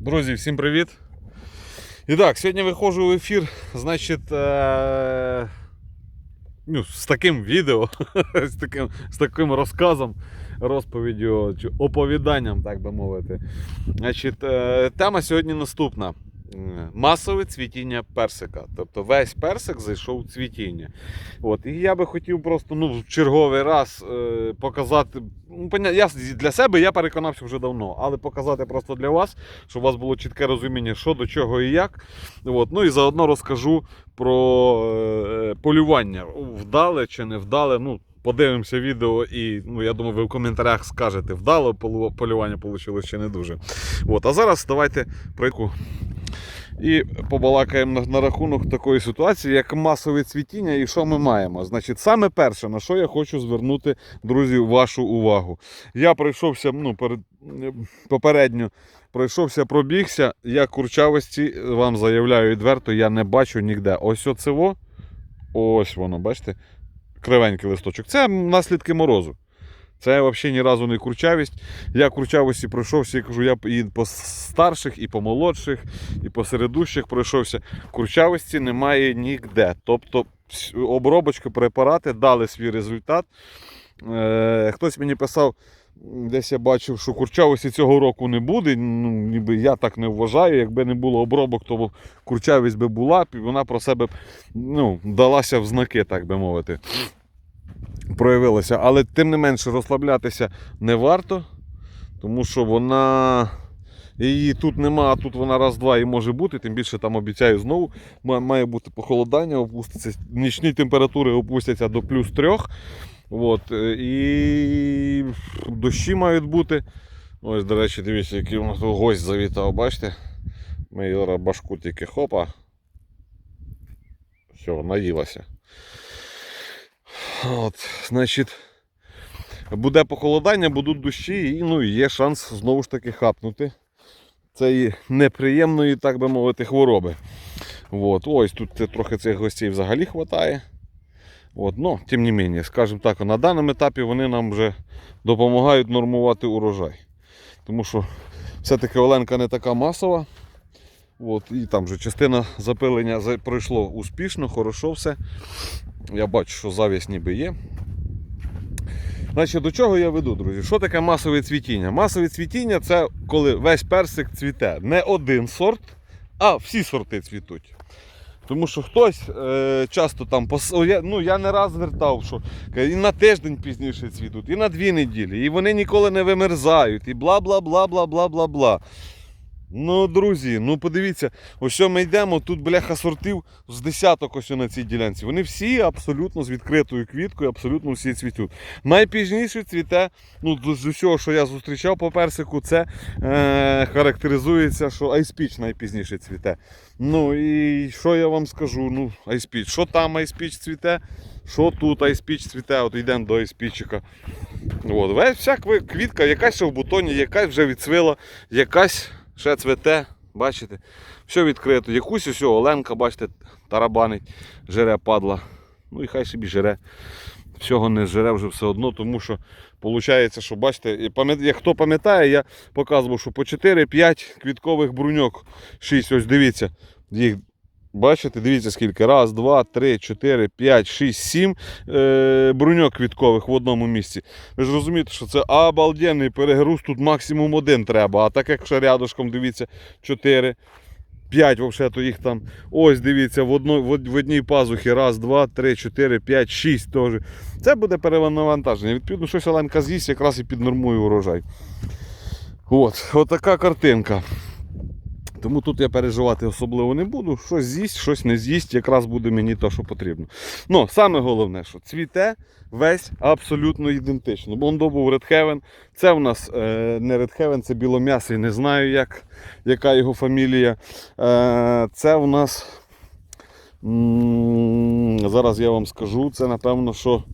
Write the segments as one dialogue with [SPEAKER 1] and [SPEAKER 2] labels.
[SPEAKER 1] Друзі, всім привіт! І так, сьогодні виходжу в ефір, значить, е... ну, з таким відео, з таким, з таким розказом, розповіддю чи оповіданням, так би мовити. Значить, е... тема сьогодні наступна. М, Масове цвітіння персика. Тобто весь персик зайшов у цвітіння. От, і я би хотів просто ну, в черговий раз е, показати. Ну, я для себе я переконався вже давно, але показати просто для вас, щоб у вас було чітке розуміння, що до чого і як. От, ну і заодно розкажу про е, полювання. Вдале чи не вдале. Ну, подивимося відео, і ну, я думаю, ви в коментарях скажете, вдало полювання вийшло чи не дуже. От, а зараз давайте пройду. І побалакаємо на, рахунок такої ситуації, як масове цвітіння, і що ми маємо. Значить, саме перше, на що я хочу звернути, друзі, вашу увагу. Я пройшовся, ну, перед, попередньо пройшовся, пробігся. Я курчавості вам заявляю відверто, я не бачу ніде. Ось оцево, ось воно, бачите, кривенький листочок. Це наслідки морозу. Це взагалі ні разу не курчавість. Я курчавості пройшовся і кажу, я і по старших, і по молодших, і по середущих пройшовся. Курчавості немає ніде. Тобто обробочки, препарати дали свій результат. Е, хтось мені писав, десь я бачив, що курчавості цього року не буде. Ну, ніби я так не вважаю. Якби не було обробок, то курчавість би була, і вона про себе ну, далася в знаки, так би мовити. Проявилася. Але тим не менше розслаблятися не варто, тому що вона. Її тут нема, а тут вона раз-два і може бути, тим більше там обіцяю знову. Має бути похолодання, опуститься. Нічні температури опустяться до плюс трьох. От, е, і дощі мають бути. Ось, до речі, дивіться, який у нас гость завітав, бачите? Ми башку тільки хопа. Все, наїлася. От, значить, буде похолодання, будуть дощі, і ну, є шанс знову ж таки хапнути цієї неприємної, так би мовити, хвороби. От, ось тут трохи цих гостей взагалі вистачає. От, ну, тим не менше, скажімо так, на даному етапі вони нам вже допомагають нормувати урожай. Тому що все-таки Оленка не така масова. От, і там вже частина запилення пройшло успішно, хорошо все. Я бачу, що завість ніби є. Значить, до чого я веду, друзі? Що таке масове цвітіння? Масове цвітіння це коли весь персик цвіте. Не один сорт, а всі сорти цвітуть. Тому що хтось е, часто там пос... Ну, я не раз звертав, що і на тиждень пізніше цвітуть, і на дві неділі, і вони ніколи не вимерзають, і бла бла бла бла бла бла бла. Ну, друзі, ну подивіться, ось ми йдемо, тут бляха сортів з десяток ось на цій ділянці. Вони всі абсолютно з відкритою квіткою, абсолютно всі цвітуть. Найпізніше цвіте, ну з усього, що я зустрічав по персику, це е, характеризується, що айспіч найпізніше цвіте. Ну і що я вам скажу? Ну, айспіч. Що там айспіч цвіте, що тут айспіч цвіте, от йдемо до айспічика. От, вся квітка, якась ще в бутоні, якась вже відцвила, якась ще цвете, бачите? Все відкрито. Якусь ось Оленка, бачите, тарабанить, жере падла. Ну і хай собі жере. Всього не жере вже все одно, тому що виходить, що бачите, хто пам'ятає, я показував, що по 4-5 квіткових бруньок, 6, ось дивіться, їх бачите, дивіться скільки. Раз, два, три, чотири, п'ять, шість, сім е, бруньок квіткових в одному місці. Ви ж розумієте, що це обалденний перегруз, тут максимум один треба. А так як ще рядышком, дивіться, 4, 5, взагалі, то їх там. Ось дивіться, в, одно, в, одній пазухі. Раз, два, три, чотири, п'ять, шість теж. Це буде перевантаження. Відповідно, щось Оленка з'їсть, якраз і піднормує урожай. От, от така картинка. Тому тут я переживати особливо не буду. Щось з'їсть, щось не з'їсть, якраз буде мені те, що потрібно. Ну, саме головне, що цвіте весь абсолютно ідентично. Бондо був Red Heaven. Це в нас е, не Heaven, це білом'ясий, не знаю, як, яка його фамілія. Е, це в нас. м, зараз я вам скажу, це напевно, що.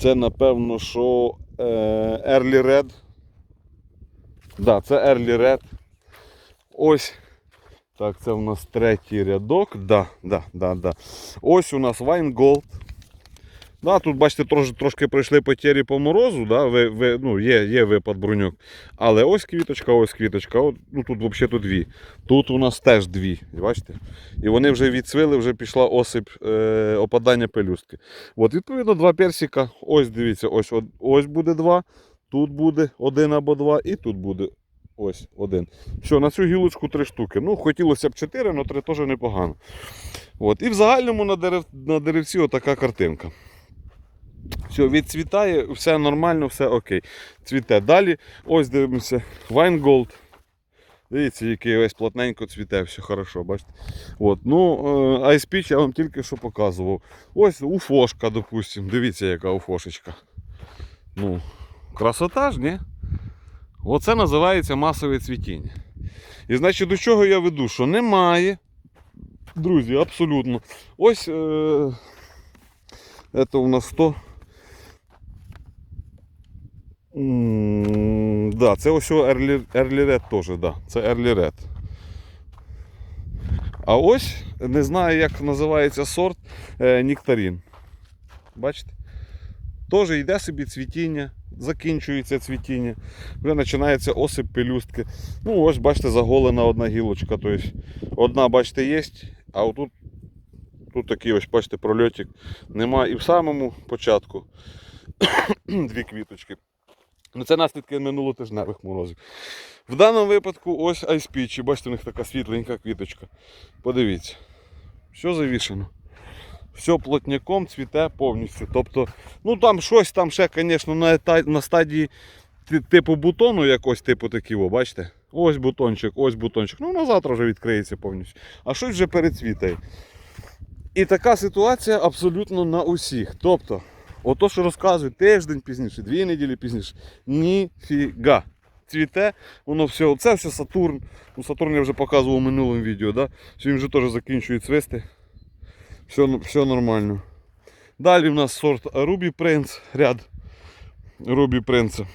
[SPEAKER 1] Це напевно, що е, Early Red. Да, це Early Red. Ось. Так, це у нас третій рядок. Да, да, да, да. Ось у нас Gold. Да, тут, бачите, трошки, трошки пройшли потері по морозу, да, ви, ви, ну, є, є випад бруньок. Але ось квіточка, ось квіточка. От, ну, тут взагалі тут дві. Тут у нас теж дві. Бачите? І вони вже відцвіли, вже пішла осип е, опадання пелюстки. От, відповідно, два персика. Ось дивіться, ось, ось буде два. Тут буде один або два, і тут буде ось один. Все, на цю гілочку три штуки. Ну, хотілося б чотири, але три теж непогано. От. І в загальному на, дерев, на деревці отака картинка. Все, відцвітає, все нормально, все окей. Цвіте. Далі, ось дивимося, Вайнголд. Дивіться, який ось плотненько цвіте, все хорошо, бачите. От, ну, е, Ice я вам тільки що показував. Ось уфошка, допустимо. Дивіться, яка уфошечка. Ну, красота ж, ні? Оце називається масове цвітіння. І значить, до чого я веду? Що немає, друзі, абсолютно. Ось е, це у нас 100. М, Да, це ось Early Red теж, да. Це Red. А ось не знаю, як називається сорт е, Нектарин. Бачите? Теж йде собі цвітіння, закінчується цвітіння, вже починається осип пелюстки. Ну, ось, бачите, заголена одна гілочка. Тобто, одна, бачите, є, а отут тут такий ось, бачите, прольотик нема. І в самому початку дві квіточки. Ну, це наслідки минулотижневих морозів. В даному випадку ось айспічі. Бачите, у них така світленька квіточка. Подивіться. Що завішено? Все плотняком цвіте повністю. Тобто, ну там щось там ще, звісно, на, на стадії типу бутону якось, типу такі, бачите? Ось бутончик, ось бутончик. Ну, на завтра вже відкриється повністю. А щось вже перецвітає. І така ситуація абсолютно на усіх. Тобто, ото, що розказують тиждень пізніше, дві неділі пізніше. Ніфіга. Цвіте, воно все, це все Сатурн. Ну, Сатурн я вже показував у минулому відео, да? що він вже теж закінчує цвісти. Все, все нормально. Далі в нас сорт Ruby Prince, ряд Ruby Prince.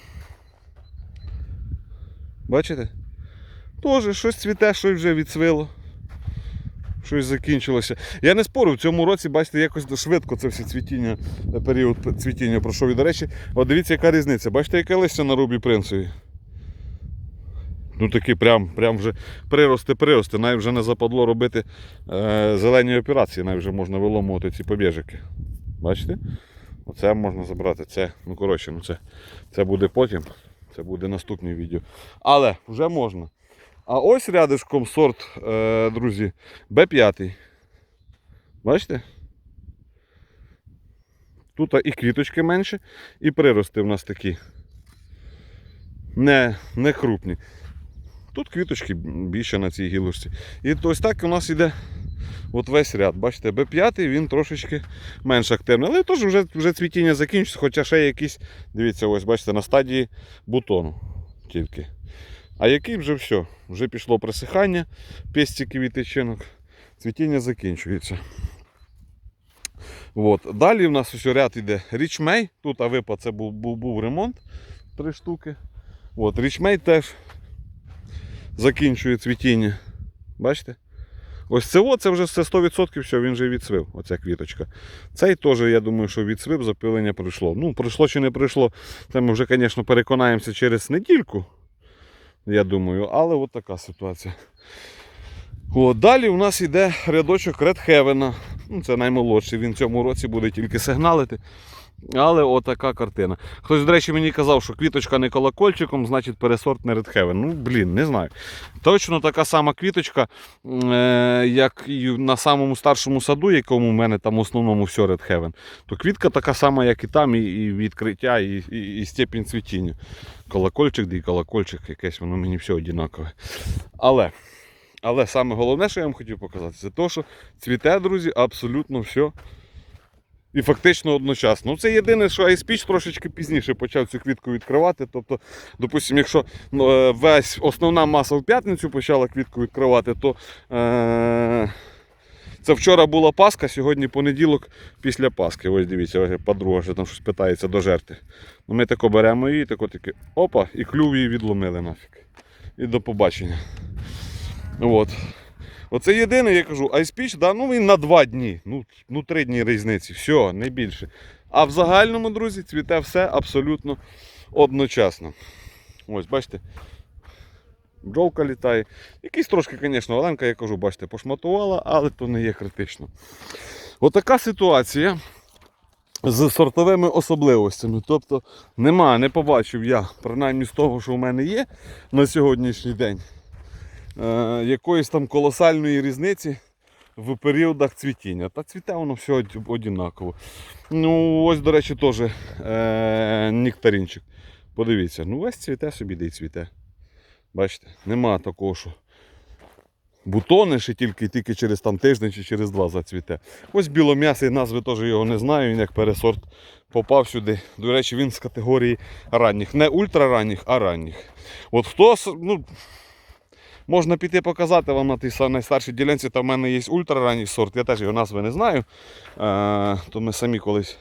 [SPEAKER 1] Бачите? Теж щось цвіте, щось вже відцвило. Щось закінчилося. Я не спорю, в цьому році, бачите, якось швидко це все цвітіння, період цвітіння пройшов. І, до речі, от дивіться, яка різниця. Бачите, яке листя на рубі принцеві? Ну такі прям, прям вже прирости, прирости. Навіть вже не западло робити е, зелені операції, навіть вже можна виломувати ці побіжики. Бачите? Оце можна забрати. Це, ну коротше, ну це, це буде потім. Це буде наступне відео. Але вже можна. А ось рядишком сорт, е, друзі, Б5. Бачите? Тут і квіточки менше, і прирости в нас такі. Не, не крупні. Тут квіточки більше на цій гілочці. І ось так у нас іде от весь ряд. Бачите, Б5 він трошечки менш активний. Але теж вже, вже цвітіння закінчиться, хоча ще якісь, дивіться, ось бачите, на стадії бутону тільки. А який вже все, вже пішло присихання пестиків і тичинок. Цвітіння закінчується. От. Далі в нас ось ряд іде річмей. Тут а випад це був, був, був ремонт. Три штуки. От, річмей теж закінчує цвітіння. Бачите? Ось це о, це вже все 100% все, він вже відсвив, оця квіточка. Цей теж, я думаю, що відсвив, запилення пройшло. Ну, пройшло чи не пройшло, це ми вже, звісно, переконаємося через недільку. Я думаю, але от така ситуація. От, далі у нас йде рядочок Heaven. Ну, це наймолодший, він цьому році буде тільки сигналити. Але отака картина. Хтось, до речі, мені казав, що квіточка не колокольчиком, значить пересорт не Heaven. Ну, блін, не знаю. Точно така сама квіточка, е, як і на самому старшому саду, якому в мене там в основному все Heaven. То квітка така сама, як і там, і відкриття, і, і, і степінь цвітіння. Колокольчик, де і колокольчик, якесь воно мені все однакове. Але. Але саме головне, що я вам хотів показати, це те, що цвіте, друзі, абсолютно все. І фактично одночасно. Ну, це єдине, що iSpeech трошечки пізніше почав цю квітку відкривати. Тобто, допустимо, якщо ну, е, весь основна маса в п'ятницю почала квітку відкривати, то е- це вчора була Пасха, сьогодні понеділок після Пасхи. Ось дивіться, подруга вже там щось питається до жерти. Ну, ми тако беремо її, тако таки, опа, і клюв її відломили нафіг. І до побачення. От. Оце єдине, я кажу, айспіч, да, ну він на два дні, ну, ну три дні різниці, все, не більше. А в загальному, друзі, цвіте все абсолютно одночасно. Ось, бачите, бджолка літає. Якийсь трошки, звісно, Оленка, я кажу, бачите, пошматувала, але то не є критично. Отака ситуація з сортовими особливостями. Тобто нема, не побачив я, принаймні з того, що в мене є на сьогоднішній день, якоїсь там колосальної різниці в періодах цвітіння. Та цвіте воно все од- однаково. Ну, ось, до речі, теж е, нектаринчик. Подивіться, ну весь цвіте собі де й цвіте. Бачите, нема такого, що бутони ще тільки, тільки через там тиждень чи через два зацвіте. Ось білом'ясий, назви теж його не знаю, він як пересорт попав сюди. До речі, він з категорії ранніх. Не ультраранніх, а ранніх. От хто, ну, можна піти показати вам на тій найстаршій ділянці, там в мене є ультраранній сорт, я теж його назви не знаю. Е, то ми самі колись,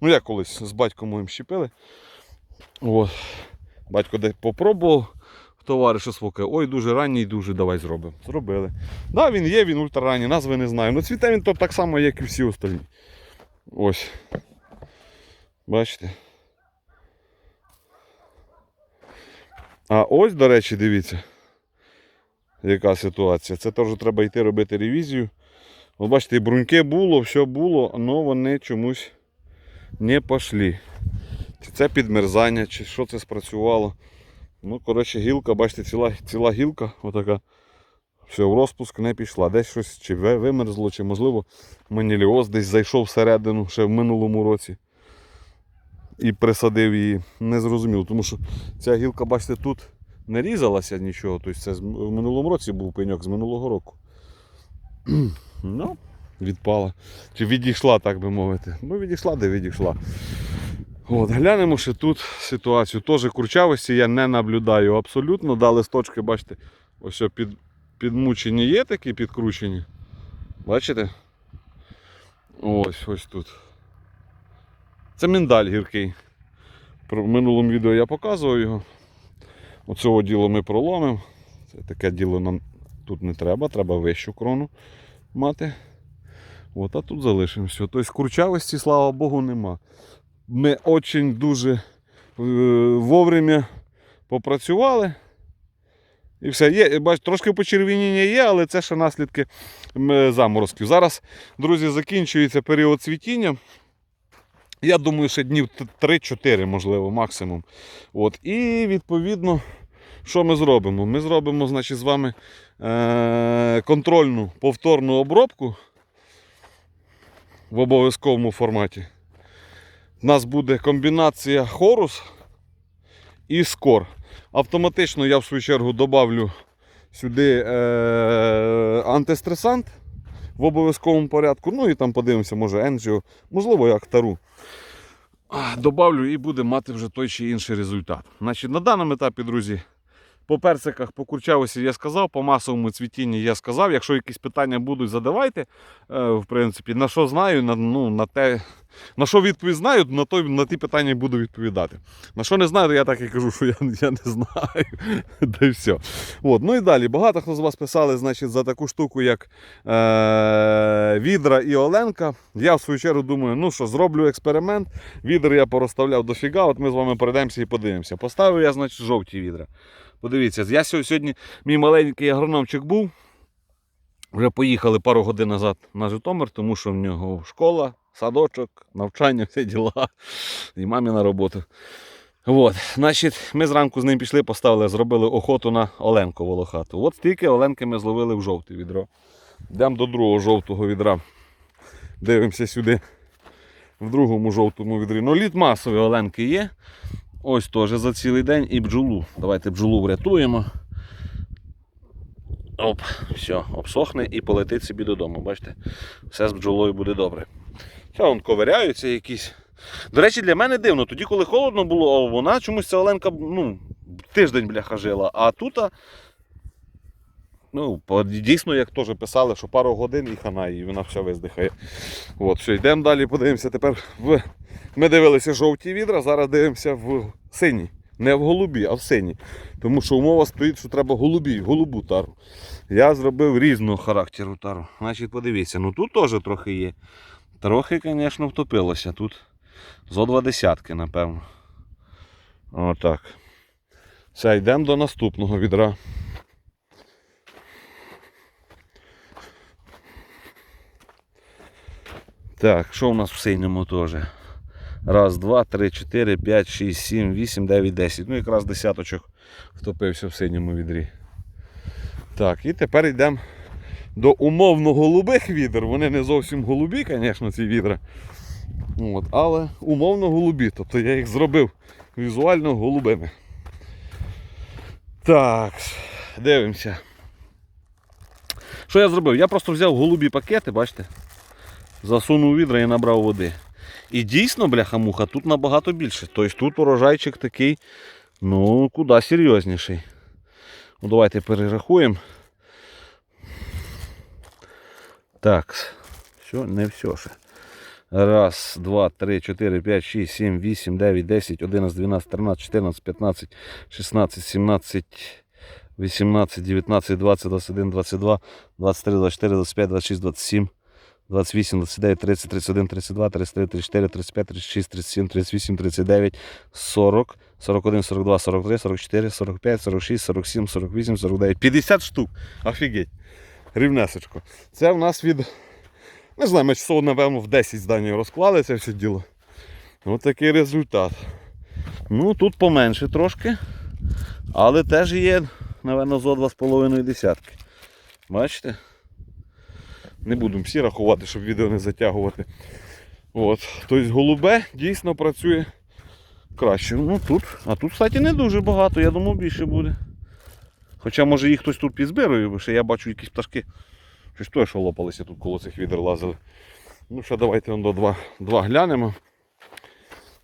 [SPEAKER 1] ну я колись з батьком моїм щепили. От. Батько де попробував, товариша свого ой, дуже ранній, дуже давай зробимо. Зробили. Да, він є, він ультраранній, назви не знаю. Ну цвіте він то так само, як і всі остальні. Ось. Бачите? А ось, до речі, дивіться, яка ситуація. Це теж треба йти робити ревізію. От бачите, бруньки було, все було, але вони чомусь не пішли. Чи це підмерзання, чи що це спрацювало. Ну, коротше, гілка, бачите, ціла, ціла гілка, отака. Все, в розпуск не пішла. Десь щось чи вимерзло, чи можливо маніліоз десь зайшов всередину ще в минулому році. І присадив її. Не зрозуміло, тому що ця гілка, бачите, тут не різалася нічого. Тобто це в минулому році був пеньок з минулого року. ну, відпала. Чи відійшла, так би мовити. Ну, відійшла, де відійшла. От, глянемо ще тут ситуацію. Теж курчавості я не наблюдаю абсолютно. Да, листочки, бачите, ось під, підмучені є такі підкручені. Бачите? Ось ось тут. Це миндаль гіркий. В минулому відео я показував його. Оцього діло ми проломимо. Це таке діло нам тут не треба, треба вищу крону мати. От, а тут залишимося. Тобто курчавості, слава Богу, нема. Ми очень дуже е, вовремя попрацювали. І все. Є, бач, трошки почервінення є, але це ще наслідки заморозків. Зараз, друзі, закінчується період цвітіння. Я думаю, ще днів 3-4, можливо, максимум. От. І відповідно, що ми зробимо? Ми зробимо, значить, з вами е- контрольну повторну обробку в обов'язковому форматі. У нас буде комбінація хорус і скор. Автоматично я в свою чергу добавлю сюди е- антистресант в обов'язковому порядку. Ну і там подивимося, може енджіо, можливо, як тару. Добавлю і буде мати вже той чи інший результат. Значить, на даному етапі, друзі, по персиках, по курчавості я сказав, по масовому цвітінні я сказав. Якщо якісь питання будуть, задавайте. Е, в принципі, на що знаю, на, ну, на те, на що відповідь знаю, на, той, на ті питання і буду відповідати. На що не знаю, то я так і кажу, що я, я не знаю. Та й все. От. Ну і далі. Багато хто з вас писали значить, за таку штуку, як е- відра і Оленка. Я в свою чергу думаю, ну що, зроблю експеримент. Відра я порозставляв дофіга, от ми з вами перейдемося і подивимося. Поставив я, значить, жовті відра. Подивіться, я сьогодні мій маленький агрономчик був. Вже поїхали пару годин назад на Житомир, тому що в нього школа, садочок, навчання, всі діла. І мамі на роботу. От, значить, ми зранку з ним пішли, поставили, зробили охоту на Оленку волохату. От стільки Оленки ми зловили в жовте відро. Йдемо до другого жовтого відра. Дивимося сюди. В другому жовтому відрі. Ну, лід масовий Оленки є. Ось теж за цілий день і бджолу. Давайте бджолу врятуємо. Оп, все, обсохне і полетить собі додому. Бачите, все з бджолою буде добре. Все, вон ковиряються якісь. До речі, для мене дивно, тоді, коли холодно було, вона чомусь ця Оленка ну, тиждень бляха жила, а тут. Ну, дійсно, як теж писали, що пару годин і хана, і вона все виздихає. От, все, йдемо далі, подивимося тепер в. Ми дивилися жовті відра, зараз дивимося в сині. Не в голубі, а в сині. Тому що умова стоїть, що треба голубі, голубу тару. Я зробив різного характеру тару. Значить, подивіться, ну тут теж трохи є. Трохи, звісно, втопилося. Тут Зо два десятки, напевно. Отак. Все, йдемо до наступного відра. Так, що у нас в синьому теж? Раз, два, три, чотири, п'ять, шість, сім, вісім, дев'ять, десять. Ну, якраз десяточок втопився в синьому відрі. Так, і тепер йдемо до умовно голубих відер. Вони не зовсім голубі, звісно, ці відра. От, але умовно голубі. Тобто я їх зробив візуально голубими. Так, дивимося. Що я зробив? Я просто взяв голубі пакети, бачите? Засунув відра і набрав води. І дійсно, бляха-муха, тут набагато більше. Тобто тут урожайчик такий, ну, куди серйозніший. Ну, Давайте перерахуємо. Так, все, не все ще. Раз, два, три, чотири, п'ять, шість, сім, вісім, дев'ять, десять, одинадцять, дванадцять, тринадцять, чотирнадцять, п'ятнадцять, шістнадцять, сімнадцять. 18, 19, 20, 21, двадцять п'ять, двадцять шість, двадцять 27, 28, 29, 30, 31, 32, 33, 34, 35, 36, 37, 38, 39, 40, 41, 42, 43, 44, 45, 46, 47, 48, 49. 50 штук. Офігеть. Рівнесечко. Це в нас від. Не знаю, ми часово, напевно, в 10 здані розклали це все діло. Ось такий результат. Ну, тут поменше трошки. Але теж є, напевно, зо 2,5 десятки. Бачите? Не будемо всі рахувати, щоб відео не затягувати. От. Тобто голубе дійсно працює краще. Ну тут, а тут, кстати, не дуже багато, я думав більше буде. Хоча може їх хтось тут підзбирує, бо ще я бачу якісь пташки. Щось то, що лопалися тут коло цих відер лазили. Ну що, давайте до два, два глянемо.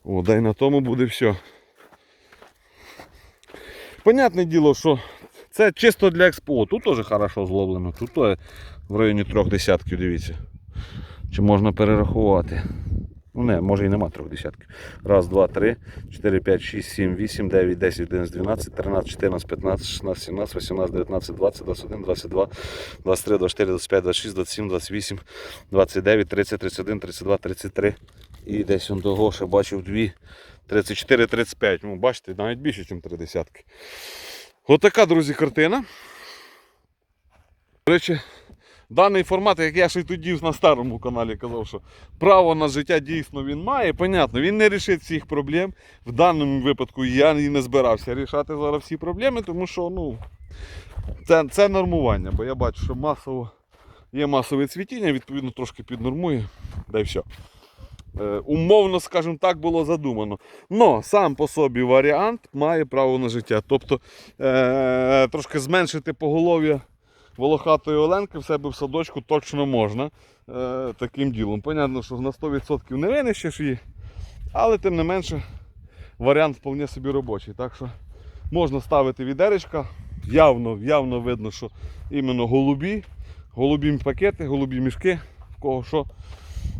[SPEAKER 1] О, да й на тому буде все. Понятне діло, що це чисто для експо. Тут теж хорошо зловлено. Тут в районі трьох десятків, дивіться. Чи можна перерахувати? Ну не, може і нема трьох десятків. Раз, два, три, чотири, п'ять, шість, сім, вісім, дев'ять, десять, одинадцять, дванадцять, тринадцять, чотирнадцять, п'ятнадцять, шістнадцять, сімнадцять, вісімнадцять, дев'ятнадцять, двадцять, двадцять один, двадцять два, двадцять три, двадцять чотири, двадцять п'ять, двадцять шість, двадцять сім, двадцять вісім, двадцять дев'ять, тридцять, тридцять один, тридцять два, тридцять три. І десь он того ще бачив дві. 34, 35. Ну, бачите, навіть більше, ніж три десятки. Отака, друзі, картина. До речі, даний формат, як я ще й тоді на старому каналі казав, що право на життя дійсно він має. Понятно, він не рішить всіх проблем. В даному випадку я і не збирався рішати зараз всі проблеми, тому що ну, це, це нормування. Бо я бачу, що масово є масове цвітіння, відповідно трошки піднормує. Да й все. Е, умовно, скажімо так, було задумано. Но сам по собі варіант має право на життя. Тобто е- трошки зменшити поголов'я волохатої оленки в себе в садочку точно можна е- таким ділом. Понятно, що на 100% не винищиш її, але тим не менше варіант вполне собі робочий. Так що можна ставити відеречка. Явно, явно видно, що іменно голубі, голубі пакети, голубі мішки, в кого що.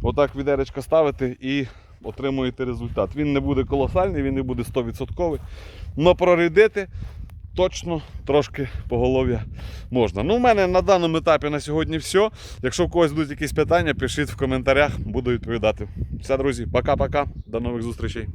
[SPEAKER 1] Отак відеречка ставити і отримуєте результат. Він не буде колосальний, він не буде 100%. але прорядити точно трошки поголов'я можна. Ну, у мене на даному етапі на сьогодні все. Якщо в когось будуть якісь питання, пишіть в коментарях, буду відповідати. Все, друзі, пока-пока. До нових зустрічей.